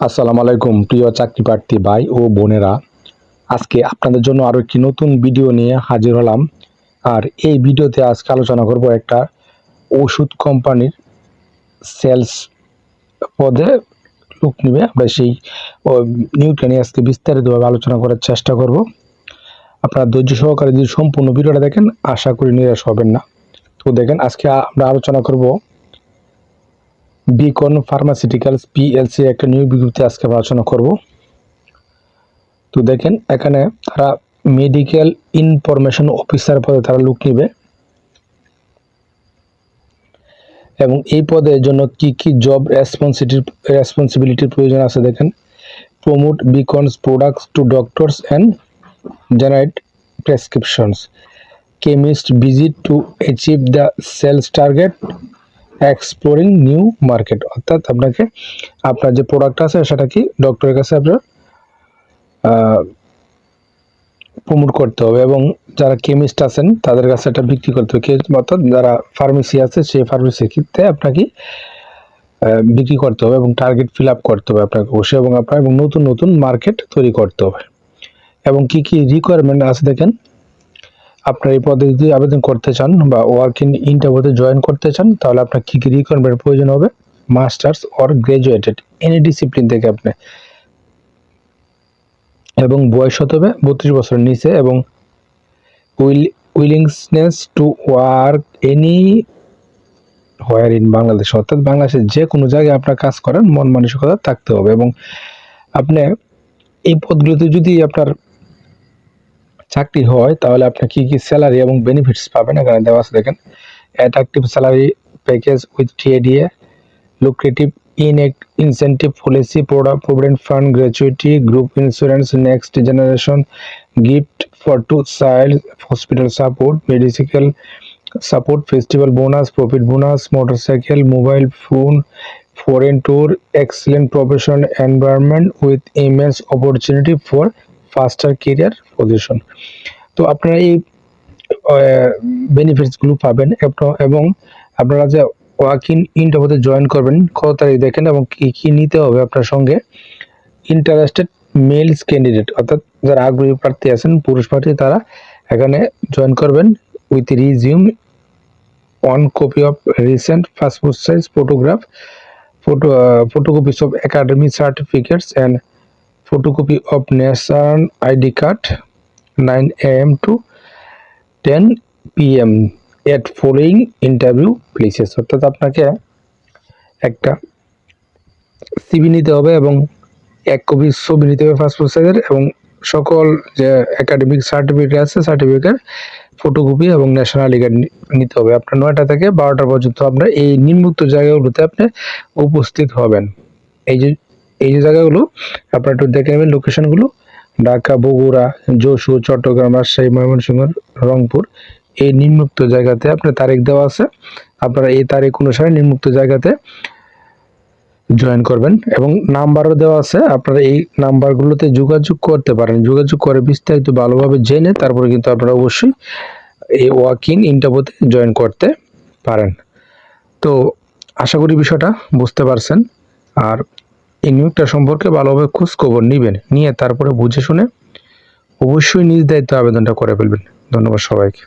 আসসালামু আলাইকুম, প্রিয় চাকরি প্রার্থী ভাই ও বোনেরা। আজকে আপনাদের জন্য আরও একটি নতুন ভিডিও নিয়ে হাজির হলাম। আর এই ভিডিওতে আজকে আলোচনা করব একটা ওষুধ কোম্পানির সেলস পদে লোক নিবে। আমরা সেই নিউটা নিয়ে আজকে বিস্তারিতভাবে আলোচনা করার চেষ্টা করব। আপনারা ধৈর্য সহকারে যদি সম্পূর্ণ ভিডিওটা দেখেন, আশা করি নিরাশ হবেন না। তো দেখেন, আজকে আমরা আলোচনা করব বিকন ফার্মাসিউটিক্যালস পিএলসি একটা নিয়োগ বিজ্ঞপ্তি আজকে আলোচনা করব। তো দেখেন, এখানে তারা মেডিকেল ইনফরমেশন অফিসার পদে তারা লুক নিবে। এবং এই পদের জন্য কি কি জব রেসপন্সিটি রেসপন্সিবিলিটির প্রয়োজন আছে দেখেন। Promote beacons products to doctors and generate prescriptions chemist visit to achieve the sales target exploring new market অর্থাৎ আপনাকে, আপনার যে প্রোডাক্ট আছে, সেটা কি ডক্টরের কাছে আপনার প্রমোট করতে হবে এবং যারা কেমিস্ট আছেন, তাদের কাছে এটা বিক্রি করতে হবে। অর্থাৎ যারা ফার্মেসি আছে, সেই ফার্মেসির ক্ষেত্রে আপনাকে বিক্রি করতে হবে এবং টার্গেট ফিল আপ করতে হবে আপনাকে অবশ্যই এবং আপনার এবং নতুন নতুন মার্কেট তৈরি করতে হবে। এবং কি কি রিকোয়ারমেন্ট আছে দেখেন? আপনার এই পদে যদি আবেদন করতে চান বা ওয়ার্ক ইন ইন্টারভিউতে জয়েন করতে চান, তাহলে আপনার কী কী রিকোয়ারমেন্ট প্রয়োজন হবে? Masters or graduated any discipline থেকে আপনি। এবং বয়স হতে হবে বত্রিশ বছরের নিচে এবং will willingness to work anywhere in Bangladesh অর্থাৎ বাংলাদেশের যে কোনো জায়গায় আপনার কাজ করেন মন মানসিকতা থাকতে হবে এবং আপনি এই পদগুলোতে যদি আপনার চাকরি হয়, তাহলে আপনি কি কি স্যালারি এবং বেনিফিটস পাবেন? এখানে দেওয়া আছে, দেখেন। Attractive salary package with TA DA lucrative in incentive policy provident fund gratuity group insurance next generation gift for two child hospital support medical support festival bonus profit bonus motorcycle mobile phone foreign tour excellent professional environment with immense opportunity for faster career position তো আপনারা এই বেনিফিটসগুলো পাবেন এবং- আপনারা যে walk in ইন্টারভিউতে join করবেন, কত তারিখ দেখেন এবং কি কি নিতে হবে আপনার সঙ্গে। ইন্টারেস্টেড মেলস ক্যান্ডিডেট অর্থাৎ যারা আগ্রহী প্রার্থী আছেন, পুরুষ প্রার্থী, তারা এখানে জয়েন করবেন with resume one copy of recent passport size photograph photo photocopies of of certificates and photocopy of national id card 9 am to 10 pm at following interview places অর্থাৎ আপনাকে একটা সিভি নিতে হবে এবং এক কপি ছবি নিতে হবে পাসপোর্ট সাইজের এবং সকল যে একাডেমিক সার্টিফিকেট আছে সার্টিফিকেট ফটোকপি এবং ন্যাশনাল আইডি কার্ড নিতে হবে। আপনার নয়টা থেকে বারোটা পর্যন্ত আপনার এই নিম্মুক্ত জায়গাগুলোতে আপনি উপস্থিত হবেন। এই যে এই যে জায়গাগুলো, আপনারা একটু দেখে নেবেন লোকেশনগুলো ঢাকা, বগুড়া, যশোর, চট্টগ্রাম, রাজশাহী, ময়মনসিংহ, রংপুর। এই নিম্মুক্ত জায়গাতে আপনার তারিখ দেওয়া আছে। আপনারা এই তারিখ অনুসারে নিম্মুক্ত জায়গাতে জয়েন করবেন এবং নাম্বারও দেওয়া আছে। আপনারা এই নাম্বারগুলোতে যোগাযোগ করতে পারেন। যোগাযোগ করে বিস্তারিত ভালোভাবে জেনে তারপরে কিন্তু আপনারা অবশ্যই এই ওয়াকিং ইন্টারভিউতে জয়েন করতে পারেন। তো আশা করি বিষয়টা বুঝতে পারছেন। আর এই নিয়োগটা সম্পর্কে ভালোভাবে খোঁজ খবর নেবেন, নিয়ে তারপরে বুঝে শুনে অবশ্যই নিজ দায়িত্ব আবেদনটা করে ফেলবেন। ধন্যবাদ সবাইকে।